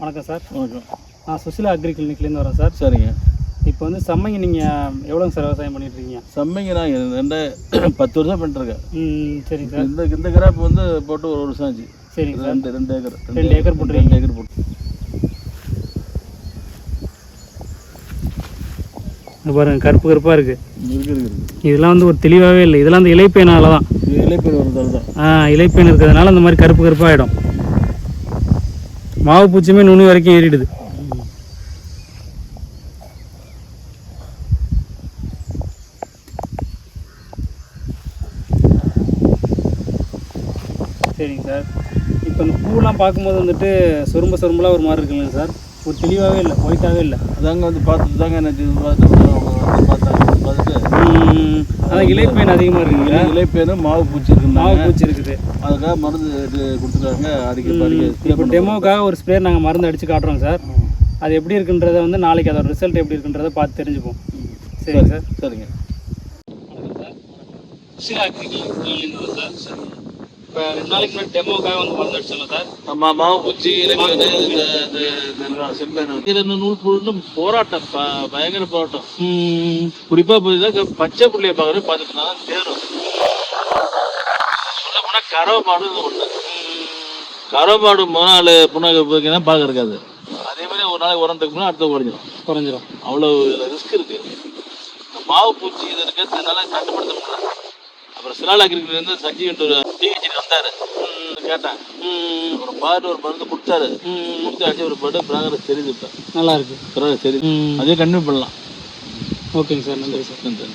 வணக்கம் சார். வணக்கம். நான் சுசிலா அக்ரி கிளினிக்லேருந்து வரேன் சார். சரிங்க. இப்போ வந்து சம்மங்கி நீங்கள் எவ்வளோங்க சார் விவசாயம் பண்ணிட்டு இருக்கீங்க செம்மைங்க நான் ரெண்டு பத்து வருஷம் பண்ணிட்டுருக்கேன். ம் சரிங்க சார். இந்த இந்த கிராப் வந்து போட்டு ஒரு வருஷம் ஆச்சு. சார் ரெண்டு ரெண்டு ஏக்கர் ரெண்டு ஏக்கர் போட்டிருக்கீங்க. ரெண்டு ஏக்கர் போட்டு. பாருங்க கருப்பு கருப்பாக இருக்குது இருக்கு இருக்கு இருக்கு. இதெல்லாம் வந்து ஒரு தெளிவாகவே இல்லை. இதெல்லாம் வந்து இலைப்பேனால தான். இலைப்பேர் ஒரு தான். ஆ இலைப்பேன் இருக்கிறதுனால அந்த மாதிரி கருப்பு கருப்பாகிடும் மாவு பூச்சியுமே நுனி வரைக்கும் ஏறிடுது. சரிங்க சார். இப்போ இந்த பூலாம் பார்க்கும்போது வந்துட்டு சொரும்ப சொரும்பலாம் ஒரு மாதிரி இருக்குங்க சார். ஒரு தெளிவாகவே இல்லை ஒயிட்டாகவே இல்லை. அதாங்க வந்து பார்த்துட்டு தாங்க எனக்கு அதான் இலைப்பேன் அதிகமாக இருக்குங்களா? இலைப்பேரும் மாவு பூச்சி மாவு இருக்குன்னாங்க பூச்சி இருக்குது. அதுக்காக மருந்து இது கொடுத்துருக்காங்க. அடிக்க இப்போ டெமோக்காக ஒரு ஸ்ப்ரே நாங்கள் மருந்து அடித்து காட்டுறோம் சார். அது எப்படி இருக்குன்றதை வந்து நாளைக்கு அதோட ரிசல்ட் எப்படி இருக்குன்றதை பார்த்து தெரிஞ்சுப்போம். சரிங்க சார் சரிங்க. இப்போ ரெண்டு நாளைக்கு முன்னாடி டெமோக்காக வந்து மருந்து அடிச்சோம் சார். நம்ம மாவு பூச்சி இலைப்பேர் இந்த நூல் புழுன்னு போராட்டம் ப- பயங்கர போராட்டம். குறிப்பாக பார்த்தீங்கன்னா பச்சை புள்ளியை பார்க்குறது பார்த்துட்டு தான் தேரும் சொல்ல போனால் கறவை மாடு ஒன்று கறவை மாடு முதல் நாள் புண்ணாக்கு பார்த்தீங்கன்னா பார்க்க இருக்காது. அதே மாதிரி ஒரு நாளைக்கு உரத்துக்கு முன்னாடி அடுத்த குறைஞ்சிடும் குறைஞ்சிரும் அவ்வளோ ரிஸ்க் இருக்கு. இந்த மாவு பூச்சி இது இருக்கிறதுனால கட்டுப்படுத்த முடியல. அப்புறம் சிலால் அக்ரிகல்ச்சர்லேருந்து சஞ்சீவ் டிஹெச்டி வந்தார். கேட்டேன். அப்புறம் பாரு ஒரு மருந்து கொடுத்தாரு. கொடுத்து அடிச்சு ஒரு பட்டு ப்ராகரஸ் தெரியுது இப்போ. நல்லா இருக்கு ப்ராகரஸ் தெரியுது அதே கண்டினியூ பண்ணலாம். ஓகேங்க சார் நன்றி சார். நன்றி.